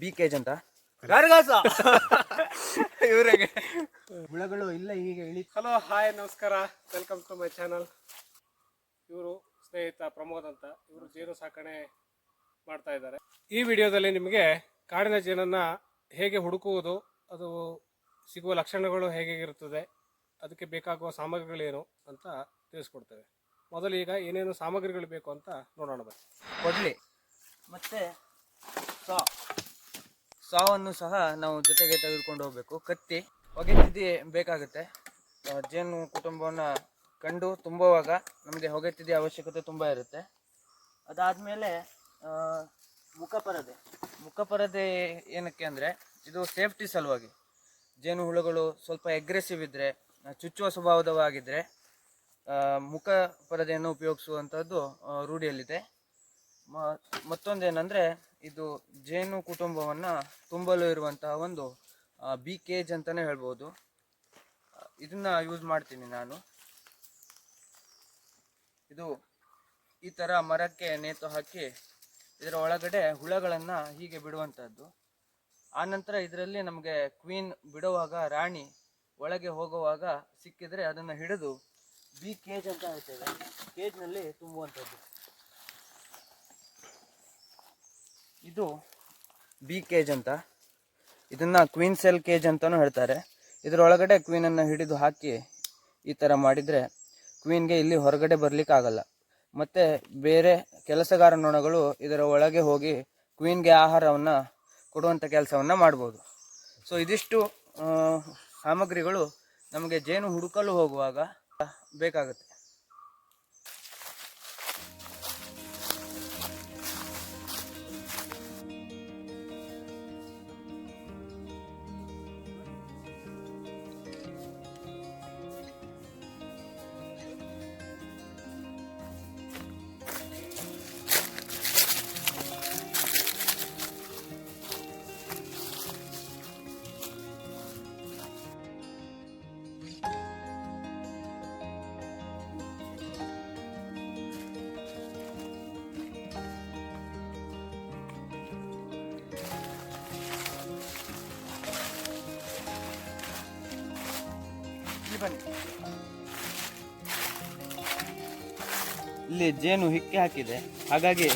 B cage ಅಂತ? ಇವರಿಗೆ. ಹುಳಗಳು ಇಲ್ಲ ಈಗ ಹೇಳಿ. ಹಲೋ ಹಾಯ್ ನಮಸ್ಕಾರ. ವೆಲ್ಕಮ್ ಟು ಮೈ ಚಾನಲ್ ಇವರು ಸ್ನೇಹಿತ ಪ್ರಮೋದ್ ಅಂತ. ಇವರು ಜೇನು ಸಾಕಣೆ ಮಾಡ್ತಾ ಇದ್ದಾರೆ. ಈ ವಿಡಿಯೋದಲ್ಲಿ ನಿಮಗೆ ಕಾಡಿನ ಜೇನನ್ನು ಹೇಗೆ ಹುಡುಕುವುದು ಅದು ಸಿಗುವ ಲಕ್ಷಣಗಳು ಹೇಗೆ ಇರುತ್ತದೆ ಅದಕ್ಕೆ ಬೇಕಾಗುವ ಸಾಮಗ್ರಿಗಳೇನು ಅಂತ ತಿಳಿಸ್ಕೊಡ್ತೇವೆ. ಮೊದಲು ಈಗ ಏನೇನು ಸಾಮಗ್ರಿಗಳು ಬೇಕು ಅಂತ ನೋಡೋಣ ಬನ್ನಿ. ಕೊಡ್ಲಿ. ಮತ್ತೆ ಸಾ ಸಾವನ್ನು ಸಹ ನಾವು ಜೊತೆಗೆ ತೆಗೆದುಕೊಂಡು ಹೋಗಬೇಕು. ಕತ್ತಿ ಹೊಗೆ ತಿದ್ದಿ ಬೇಕಾಗುತ್ತೆ ಜೇನು ಕುಟುಂಬವನ್ನು ಕಂಡು ತುಂಬುವಾಗ ನಮಗೆ ಹೊಗೆ ತಿದ್ದಿ ಅವಶ್ಯಕತೆ ತುಂಬ ಇರುತ್ತೆ. ಅದಾದಮೇಲೆ ಮುಖಪರದೆ. ಮುಖಪರದೆ ಏನಕ್ಕೆ ಅಂದರೆ, ಇದು ಸೇಫ್ಟಿ ಸಲುವಾಗಿ. ಜೇನು ಹುಳುಗಳು ಸ್ವಲ್ಪ ಎಗ್ರೆಸಿವ್ ಇದ್ದರೆ ಚುಚ್ಚುವ ಸ್ವಭಾವದವಾಗಿದ್ದರೆ ಮುಖ ಪರದೆಯನ್ನು ಉಪಯೋಗಿಸುವಂಥದ್ದು ರೂಢಿಯಲ್ಲಿದೆ. ಮತ್ತೊಂದೇನೆಂದರೆ, ಇದು ಜೇನು ಕುಟುಂಬವನ್ನು ತುಂಬಲು ಇರುವಂತಹ ಒಂದು ಬಿ ಕೇಜ್ ಅಂತಲೇ ಹೇಳ್ಬೋದು. ಇದನ್ನು ಯೂಸ್ ಮಾಡ್ತೀನಿ ನಾನು. ಇದು ಈ ಥರ ಮರಕ್ಕೆ ನೇತು ಹಾಕಿ, ಇದರ ಒಳಗಡೆ ಹುಳಗಳನ್ನು ಹೀಗೆ ಬಿಡುವಂಥದ್ದು ಆನಂತರ ಇದರಲ್ಲಿ ನಮಗೆ ಕ್ವೀನ್ ಬಿಡುವಾಗ, ರಾಣಿ ಒಳಗೆ ಹೋಗುವಾಗ ಸಿಕ್ಕಿದರೆ ಅದನ್ನು ಹಿಡಿದು ಬಿ ಕೇಜ್ ಅಂತ ಹೇಳ್ತೇವೆ. ಕೇಜ್ನಲ್ಲಿ ತುಂಬುವಂಥದ್ದು ಇದು ಬಿ ಕೇಜ್ ಅಂತ. ಇದನ್ನ ಕ್ವೀನ್ ಸೆಲ್ ಕೇಜ್ ಅಂತಲೂ ಹೇಳ್ತಾರೆ. ಇದರೊಳಗಡೆ ಕ್ವೀನನ್ನು ಹಿಡಿದು ಹಾಕಿ ಈ ಥರ ಮಾಡಿದರೆ ಕ್ವೀನ್ಗೆ ಇಲ್ಲಿ ಹೊರಗಡೆ ಬರ್ಲಿಕ್ಕೆ ಆಗಲ್ಲ. ಮತ್ತು ಬೇರೆ ಕೆಲಸಗಾರ ನೊಣಗಳು ಇದರ ಒಳಗೆ ಹೋಗಿ ಕ್ವೀನ್ಗೆ ಆಹಾರವನ್ನು ಕೊಡುವಂಥ ಕೆಲಸವನ್ನು ಮಾಡ್ಬೋದು. ಸೊ ಇದಿಷ್ಟು ಸಾಮಗ್ರಿಗಳು ನಮಗೆ ಜೇನು ಹುಡುಕಲು ಹೋಗುವಾಗ ಬೇಕಾಗುತ್ತೆ. ಬನ್ನಿ. ಇಲ್ಲಿ ಜೇನು ಹಿಕ್ಕೆ ಹಾಕಿದೆ. ಹಾಗಾಗಿ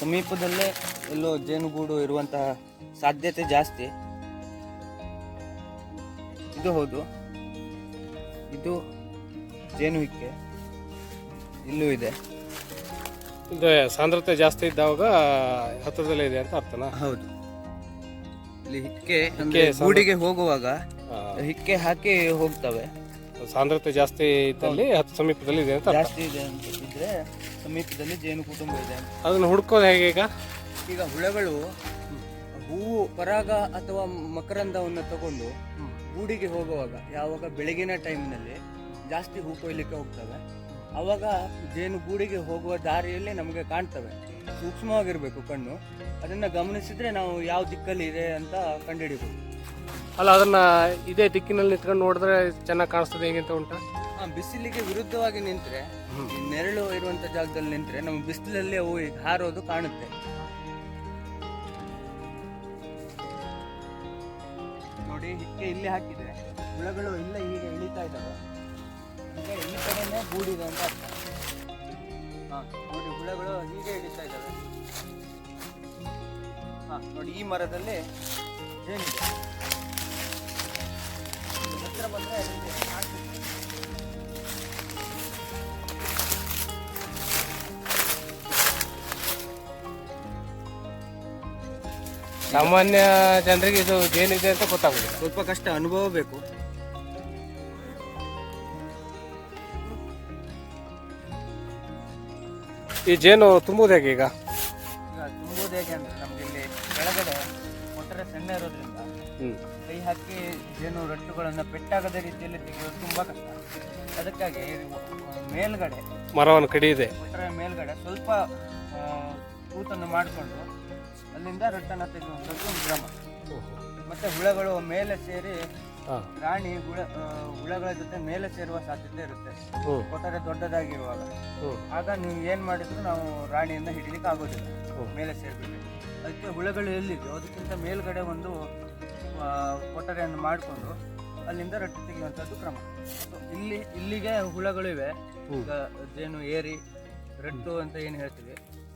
ಸಮೀಪದಲ್ಲೇ ಎಲ್ಲೋ ಜೇನುಗೂಡು ಇರುವಂತಹ ಸಾಧ್ಯತೆ ಜಾಸ್ತಿ. ಇದು ಹೌದು. ಇದು ಜೇನು ಹಿಕ್ಕೆ. ಇಲ್ಲೂ ಇದೆ. ಇದು ಸಾಂದ್ರತೆ ಜಾಸ್ತಿ ಇದ್ದಾಗ ಹತ್ತಿರದಲ್ಲೇ ಇದೆ ಅಂತ ಅರ್ಥನಾ? ಹೌದು. ಇಲ್ಲಿ ಹಿಕ್ಕೆ ಅಂದ್ರೆ ಹಿಕ್ಕೆ ಗೂಡಿಗೆ ಹೋಗುವಾಗ ಹಿಕ್ಕೆ ಹಾಕಿ ಹೋಗ್ತವೆ. ಸಾಂದ್ರತೆ ಜಾಸ್ತಿ ಇದ್ದಲ್ಲಿ ಹತ್ತು ಸಮೀಪದಲ್ಲಿ ಇದೆ ಅಂತ ಅರ್ಥ. ಜಾಸ್ತಿ ಇದೆ ಅಂತ ಇದ್ರೆ ಸಮೀಪದಲ್ಲಿ ಜೇನು ಕುಟುಂಬ ಇದೆ ಅಂತ. ಅದನ್ನು ಹುಡ್ಕೋದು ಹೇಗೆ ಈಗ? ಈಗ ಹುಳಗಳು ಹೂವು ಪರಾಗ ಅಥವಾ ಮಕರಂದವನ್ನು ತಗೊಂಡು ಗೂಡಿಗೆ ಹೋಗುವಾಗ ಯಾವಾಗ ಬೆಳಗಿನ ಟೈಮ್ನಲ್ಲಿ ಜಾಸ್ತಿ ಹೂ ಕೊಯ್ಲಿಕ್ಕೆ ಹೋಗ್ತವೆ ಅವಾಗ ಜೇನು ಗೂಡಿಗೆ ಹೋಗುವ ದಾರಿಯಲ್ಲಿ ನಮಗೆ ಕಾಣ್ತವೆ. ಸೂಕ್ಷ್ಮವಾಗಿರಬೇಕು ಕಣ್ಣು. ಅದನ್ನು ಗಮನಿಸಿದ್ರೆ ನಾವು ಯಾವ ದಿಕ್ಕಲ್ಲಿ ಇದೆ ಅಂತ ಕಂಡುಹಿಡಿಬೋದು. ಅಲ್ಲ, ಅದನ್ನ ಇದೇ ದಿಕ್ಕಿನಲ್ಲಿ ನಿಂತ್ಕೊಂಡು ನೋಡಿದ್ರೆ ಚೆನ್ನಾಗಿ ಕಾಣಿಸ್ತದೆ, ಹೇಗೆ ಅಂತ ಬಿಸಿಲಿಗೆ ವಿರುದ್ಧವಾಗಿ ನಿಂತ್ರೆ ನೆರಳು ಇರುವಂತ ಜಾಗದಲ್ಲಿ ನಿಂತರೆ, ನಮ್ಮ ಬಿಸಿಲಲ್ಲಿ ಅವು ಹಾರೋದು ಕಾಣುತ್ತೆ. ನೋಡಿ, ಹಿಕ್ಕೆ ಇಲ್ಲಿ ಹಾಕಿದ್ರೆ, ಹುಳಗಳು ಇಲ್ಲ ಹೀಗೆ ಇಳಿತಾ ಇದ್ದಾವೆ ಈ ಕಡೆನೇ ಗೂಡಿದೆ ಅಂತ ಅರ್ಥ. ನೋಡಿ, ಹುಳಗಳು ಹೀಗೆ ಇಳಿತಾ ಇದ್ದಾವೆ ಹಾ, ನೋಡಿ, ಈ ಮರದಲ್ಲಿ ಜೇನಿದೆ ಹತ್ರ ಬಂದರೆ ಸಾಮಾನ್ಯ ಜನರಿಗೆ ಇದು ಜೇನಿದೆ ಅಂತ ಗೊತ್ತಾಗುತ್ತೆ ಸ್ವಲ್ಪ ಕಷ್ಟ ಅನುಭವ ಬೇಕು. ಈ ಜೇನು ತುಂಬುದು ಹೇಗೆ ಈಗ? ಈಗ ತುಂಬುವುದು ಹೇಗೆ ಅಂದ್ರೆ ನಮ್ಗೆ ಇಲ್ಲಿ ಕೆಳಗಡೆ ಒಟ್ಟರೆ ಸಣ್ಣ ಇರೋದ್ರಿಂದ ಹ್ಮ್. ಕೈ ಹಾಕಿ ಜೇನು ರಟ್ಟುಗಳನ್ನು ಪೆಟ್ಟಾಗದ ರೀತಿಯಲ್ಲಿ ತೆಗೆಯೋದು ತುಂಬ ಕಷ್ಟ. ಅದಕ್ಕಾಗಿ ಮೇಲ್ಗಡೆ ಮರವನ್ನು ಕಡಿಯಿದೆ ಒಟ್ಟರೆ ಮೇಲ್ಗಡೆ ಸ್ವಲ್ಪ ಕೂತನ್ನು ತೂತನ್ನು ಮಾಡಿಕೊಂಡು ಅಲ್ಲಿಂದ ರಟ್ಟನ್ನು ತೆಗೆಯುವಂಥದ್ದು ಒಂದು ಕ್ರಮ. ಮತ್ತು ಹುಳಗಳು ಮೇಲೆ ಸೇರಿ ಹಾ. ರಾಣಿ ಹುಳ ಆ, ಹುಳಗಳ ಜೊತೆ ಮೇಲೆ ಸೇರುವ ಸಾಧ್ಯತೆ ಇರುತ್ತೆ. ಹ್ಮ್. ಕೊಟ್ಟರೆ ದೊಡ್ಡದಾಗಿರುವಾಗ. ಆಗ ನೀವು ಏನು ಮಾಡಿದ್ರು ನಾವು ರಾಣಿಯನ್ನು ಹಿಡಿಲಿಕ್ಕೆ ಆಗೋದಿಲ್ಲ. ಮೇಲೆ ಸೇರ್ಬಿಟ್ಟು ಅದಕ್ಕೆ ಹುಳಗಳು ಎಲ್ಲಿದೆಯೋ ಅದಕ್ಕಿಂತ ಮೇಲ್ಗಡೆ ಒಂದು ಕೊಠಡಿಯನ್ನು ಮಾಡಿಕೊಂಡು ಅಲ್ಲಿಂದ ರೊಟ್ಟಿ ತೆಗೆಯುವಂಥದ್ದು ಕ್ರಮ. So, ಇಲ್ಲಿ ಇಲ್ಲಿಗೆ ಹುಳಗಳಿವೆ ಈಗ ಜೇನು ಏರಿ ರಟ್ಟು ಅಂತ ಏನು ಹೇಳ್ತೀವಿ.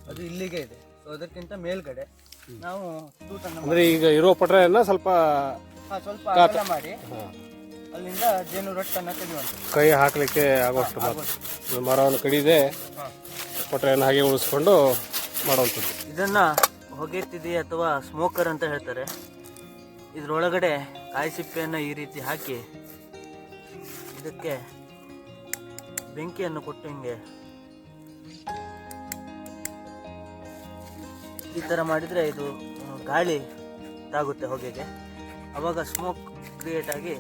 ಅದು ಇಲ್ಲಿಗೆ ಇದೆ. ಸೊ ಅದಕ್ಕಿಂತ ಮೇಲ್ಗಡೆ ನಾವು ತೂತನ್ನು ಅಂದ್ರೆ ಈಗ ಇರೋ ಪಟ್ರೆಯನ್ನ ಸ್ವಲ್ಪ ಹಾ, ಸ್ವಲ್ಪ ಅಗಲ ಮಾಡಿ ಅಲ್ಲಿಂದ ಜೇನು ರೊಟ್ಟನ್ನು ತೆಗೆಯುವಂಥದ್ದು. ಕೈ ಹಾಕ್ಲಿಕ್ಕೆ ಆಗೋಷ್ಟು ಮಾತ್ರ. ಇದು ಮರವನ್ನು ಕಡಿದೆ ಹಾ. ಪಟ್ರೆಯನ್ನು ಹಾಗೆ ಉಳಿಸ್ಕೊಂಡು ಮಾಡುವಂಥದ್ದು. ಇದನ್ನ ಹೊಗೆತ್ತಿದೆ ಅಥವಾ ಸ್ಮೋಕರ್ ಅಂತ ಹೇಳ್ತಾರೆ. ಇದ್ರೊಳಗಡೆ ಕಾಯಿ ಸಿಪ್ಪೆಯನ್ನು ಈ ರೀತಿ ಹಾಕಿ ಇದಕ್ಕೆ ಬೆಂಕಿಯನ್ನು ಕೊಟ್ಟು ಹಿಂಗೆ ಈ ಥರ ಮಾಡಿದರೆ ಇದು ಗಾಳಿ ತಾಗುತ್ತೆ ಹೊಗೆಗೆ. ಆವಾಗ ಸ್ಮೋಕ್ ಕ್ರಿಯೇಟ್ ಆಗಿ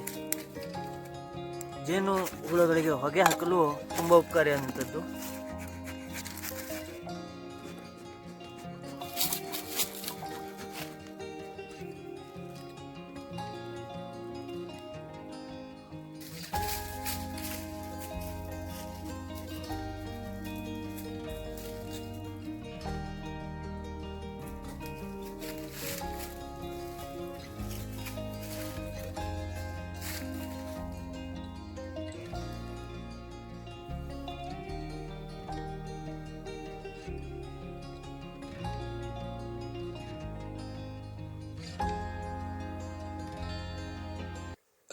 ಜೇನು ಹುಳುಗಳಿಗೆ ಹೊಗೆ ಹಾಕಲು ತುಂಬ ಉಪಕಾರಿಯಾದಂಥದ್ದು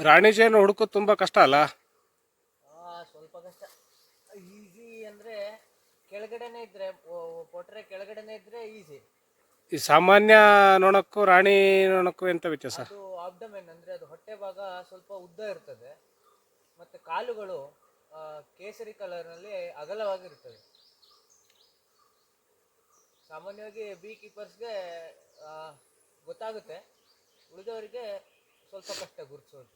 ರಾಣಿ ಜೇನು ಹುಡುಕೋದು ತುಂಬಾ ಕಷ್ಟ ಅಲ್ಲ? ಸ್ವಲ್ಪ ಕಷ್ಟ. ಈಸಿ ಅಂದ್ರೆ ಕೆಳಗಡೆನೇ ಇದ್ರೆ ಕೊಟ್ರೆ ಕೆಳಗಡೆನೇ ಇದ್ರೆ ಈಸಿ. ಈ ಸಾಮಾನ್ಯ ನೊಣಕ್ಕೂ ರಾಣಿ ನೊಣಕ್ಕೂ ಎಂತ ವ್ಯತ್ಯಾಸ? ಅದು ಆಬ್ಡಮೆನ್ ಅಂದ್ರೆ ಅದು ಹೊಟ್ಟೆ ಭಾಗ ಸ್ವಲ್ಪ ಉದ್ದ ಇರ್ತದೆ. ಮತ್ತೆ ಕಾಲುಗಳು ಆ, ಕೇಸರಿ ಕಲರ್ನಲ್ಲಿ ಅಗಲವಾಗಿರ್ತದೆ ಸಾಮಾನ್ಯವಾಗಿ ಬಿ ಕೀಪರ್ಸ್ಗೆ ಗೊತ್ತಾಗುತ್ತೆ. ಉಳಿದವರಿಗೆ ಸ್ವಲ್ಪ ಕಷ್ಟ ಗುರುತಿಸೋದು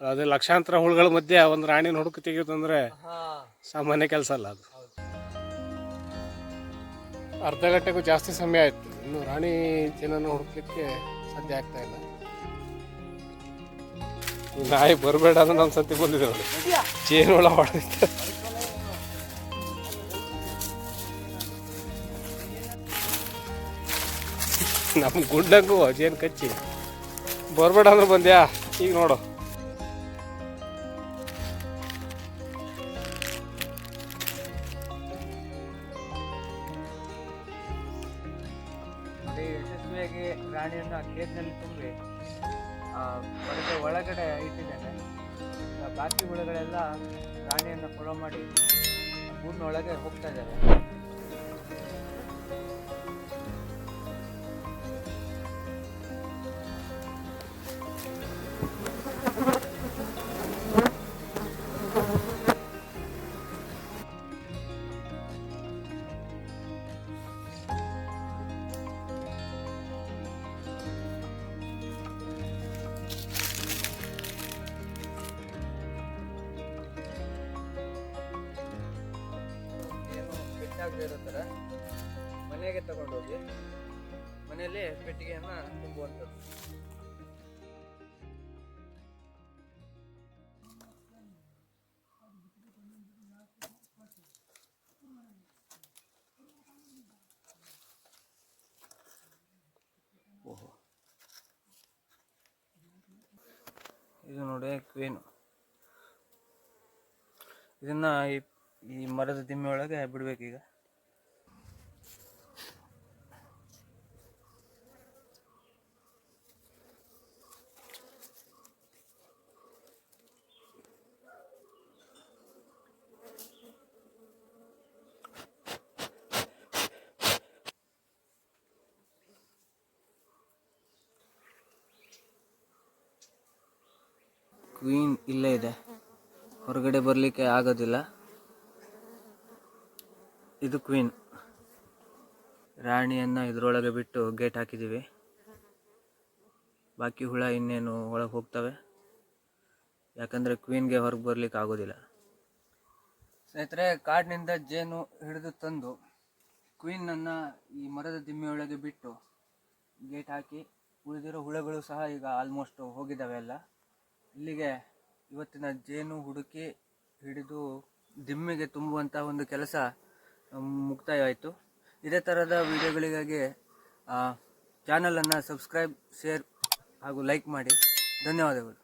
ಅದು ಲಕ್ಷಾಂತರ ಹುಳುಗಳ ಮಧ್ಯೆ ಒಂದು ರಾಣಿನ ಹುಡುಕಿ ತೆಗೆಯೋದಂದ್ರೆ ಸಾಮಾನ್ಯ ಕೆಲಸ ಅಲ್ಲ ಅದು. ಅರ್ಧ ಗಂಟೆಗೂ ಜಾಸ್ತಿ ಸಮಯ ಆಯ್ತು. ಇನ್ನು ರಾಣಿ ಜೇನನ್ನು ಹುಡುಕ್ಲಿಕ್ಕೆ ಸಾಧ್ಯ ಆಗ್ತಾ ಇಲ್ಲ. ಈ ನಾಯಿ ಬರಬೇಡ ಅಂದ್ರೆ ನಮ್ಮ ಸತಿ ಬಂದಿದೆ ನೋಡಿ. ಜೇನು ಹುಳ ಹೊಡೆದಿತ್ತು ನಮ್ಮ ಗುಂಡಂಗೂ ಜೇನು ಕಚ್ಚಿ. ಬರಬೇಡ ಅಂದ್ರೆ ಬಂದ್ಯಾ? ಈಗ ನೋಡಿ. ಯಶಸ್ವಿಯಾಗಿ ರಾಣಿಯನ್ನು ಆ ಕೇಜ್ನಲ್ಲಿ ತುಂಬಿ ಹೊರಗೆ ಒಳಗಡೆ ಇಟ್ಟಿದ್ದೇನೆ. ಬಾಕಿ ಹುಳುಗಳೆಲ್ಲ ರಾಣಿಯನ್ನು ಫಾಲೋ ಮಾಡಿ ಗೂಡಿನೊಳಗೆ ಹೋಗ್ತಾ ಇದ್ದಾರೆ ಇರೋ ಥರ ಮನೆಗೆ ತಗೊಂಡೋಗಿ ಮನೆಯಲ್ಲಿ ಪೆಟ್ಟಿಗೆಯನ್ನು ತುಂಬುವಂಥದ್ದು. ಇದು ನೋಡಿ ಕ್ವೀನು. ಇದನ್ನ ಈ ಈ ಮರದ ದಿಮ್ಮೆ ಒಳಗೆ ಬಿಡ್ಬೇಕೀಗ. ಕ್ವೀನ್ ಇಲ್ಲೇ ಇದೆ. ಹೊರಗಡೆ ಬರಲಿಕ್ಕೆ ಆಗೋದಿಲ್ಲ. ಇದು ಕ್ವೀನ್ ರಾಣಿಯನ್ನು ಇದರೊಳಗೆ ಬಿಟ್ಟು ಗೇಟ್ ಹಾಕಿದ್ದೀವಿ ಬಾಕಿ ಹುಳ ಇನ್ನೇನು ಒಳಗೆ ಹೋಗ್ತವೆ. ಯಾಕಂದರೆ ಕ್ವೀನ್ಗೆ ಹೊರಗೆ ಬರಲಿಕ್ಕೆ ಆಗೋದಿಲ್ಲ. ಸ್ನೇಹಿತರೆ, ಕಾಡಿನಿಂದ ಜೇನು ಹಿಡಿದು ತಂದು ಕ್ವೀನನ್ನು ಈ ಮರದ ದಿಮ್ಮೆಯೊಳಗೆ ಬಿಟ್ಟು ಗೇಟ್ ಹಾಕಿ ಉಳಿದಿರೋ ಹುಳಗಳು ಸಹ ಈಗ ಆಲ್ಮೋಸ್ಟ್ ಹೋಗಿದ್ದಾವೆ ಎಲ್ಲ ಇಲ್ಲಿಗೆ ಇವತ್ತಿನ ಜೇನು ಹುಡುಕಿ ಹಿಡಿದು ದಿಮ್ಮಿಗೆ ತುಂಬುವಂಥ ಒಂದು ಕೆಲಸ ಮುಕ್ತಾಯವಾಯಿತು. ಇದೇ ಥರದ ವಿಡಿಯೋಗಳಿಗಾಗಿ ಚಾನಲನ್ನು ಸಬ್ಸ್ಕ್ರೈಬ್ ಶೇರ್ ಹಾಗೂ ಲೈಕ್ ಮಾಡಿ. ಧನ್ಯವಾದಗಳು.